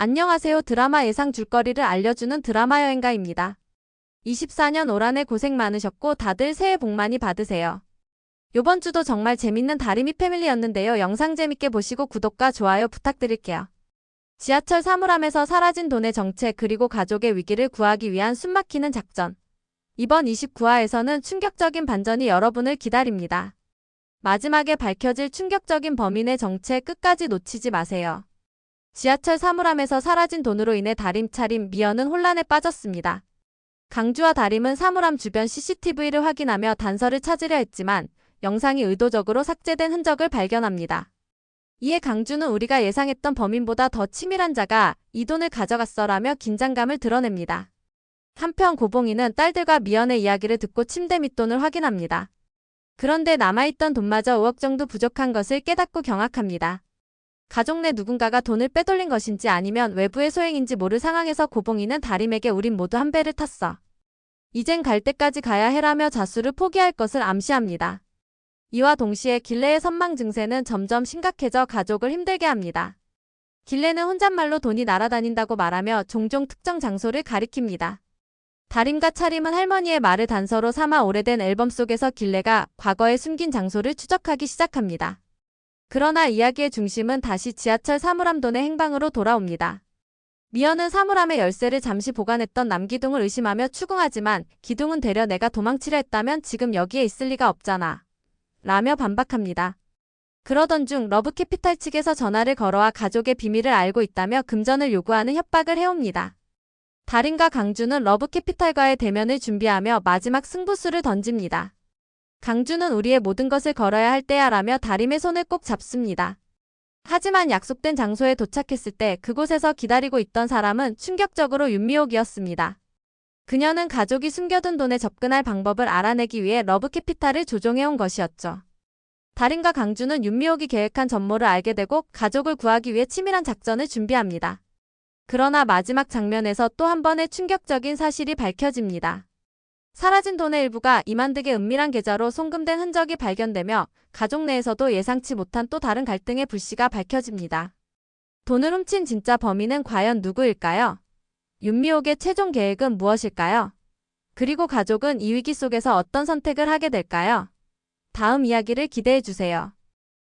안녕하세요. 드라마 예상 줄거리를 알려주는 드라마 여행가입니다. 24년 올 한해 고생 많으셨고 다들 새해 복 많이 받으세요. 요번 주도 정말 재밌는 다리미 패밀리였는데요. 영상 재밌게 보시고 구독과 좋아요 부탁드릴게요. 지하철 사물함에서 사라진 돈의 정체 그리고 가족의 위기를 구하기 위한 숨막히는 작전. 이번 29화에서는 충격적인 반전이 여러분을 기다립니다. 마지막에 밝혀질 충격적인 범인의 정체 끝까지 놓치지 마세요. 지하철 사물함에서 사라진 돈으로 인해 다림 차림 미연은 혼란에 빠졌습니다. 강주와 다림은 사물함 주변 CCTV를 확인하며 단서를 찾으려 했지만 영상이 의도적으로 삭제된 흔적을 발견합니다. 이에 강주는 우리가 예상했던 범인보다 더 치밀한 자가 이 돈을 가져갔어라며 긴장감을 드러냅니다. 한편 고봉이는 딸들과 미연의 이야기를 듣고 침대 밑돈을 확인합니다. 그런데 남아있던 돈마저 5억 정도 부족한 것을 깨닫고 경악합니다. 가족 내 누군가가 돈을 빼돌린 것인지 아니면 외부의 소행인지 모를 상황에서 고봉이는 다림에게 우린 모두 한 배를 탔어. 이젠 갈 때까지 가야 해라며 자수를 포기할 것을 암시합니다. 이와 동시에 길레의 선망 증세는 점점 심각해져 가족을 힘들게 합니다. 길레는 혼잣말로 돈이 날아다닌다고 말하며 종종 특정 장소를 가리킵니다. 다림과 차림은 할머니의 말을 단서로 삼아 오래된 앨범 속에서 길레가 과거에 숨긴 장소를 추적하기 시작합니다. 그러나 이야기의 중심은 다시 지하철 사물함돈의 행방으로 돌아옵니다. 미연은 사물함의 열쇠를 잠시 보관했던 남기둥을 의심하며 추궁하지만 기둥은 되려 내가 도망치려 했다면 지금 여기에 있을 리가 없잖아. 라며 반박합니다. 그러던 중 러브캐피탈 측에서 전화를 걸어와 가족의 비밀을 알고 있다며 금전을 요구하는 협박을 해옵니다. 달인과 강주는 러브캐피탈과의 대면을 준비하며 마지막 승부수를 던집니다. 강주는 우리의 모든 것을 걸어야 할 때야라며 다림의 손을 꼭 잡습니다. 하지만 약속된 장소에 도착했을 때 그곳에서 기다리고 있던 사람은 충격적으로 윤미옥이었습니다. 그녀는 가족이 숨겨둔 돈에 접근할 방법을 알아내기 위해 러브캐피탈을 조종해온 것이었죠. 달인과 강주는 윤미옥이 계획한 전모를 알게 되고 가족을 구하기 위해 치밀한 작전을 준비합니다. 그러나 마지막 장면에서 또 한 번의 충격적인 사실이 밝혀집니다. 사라진 돈의 일부가 이만득의 은밀한 계좌로 송금된 흔적이 발견되며 가족 내에서도 예상치 못한 또 다른 갈등의 불씨가 밝혀집니다. 돈을 훔친 진짜 범인은 과연 누구일까요? 윤미옥의 최종 계획은 무엇일까요? 그리고 가족은 이 위기 속에서 어떤 선택을 하게 될까요? 다음 이야기를 기대해 주세요.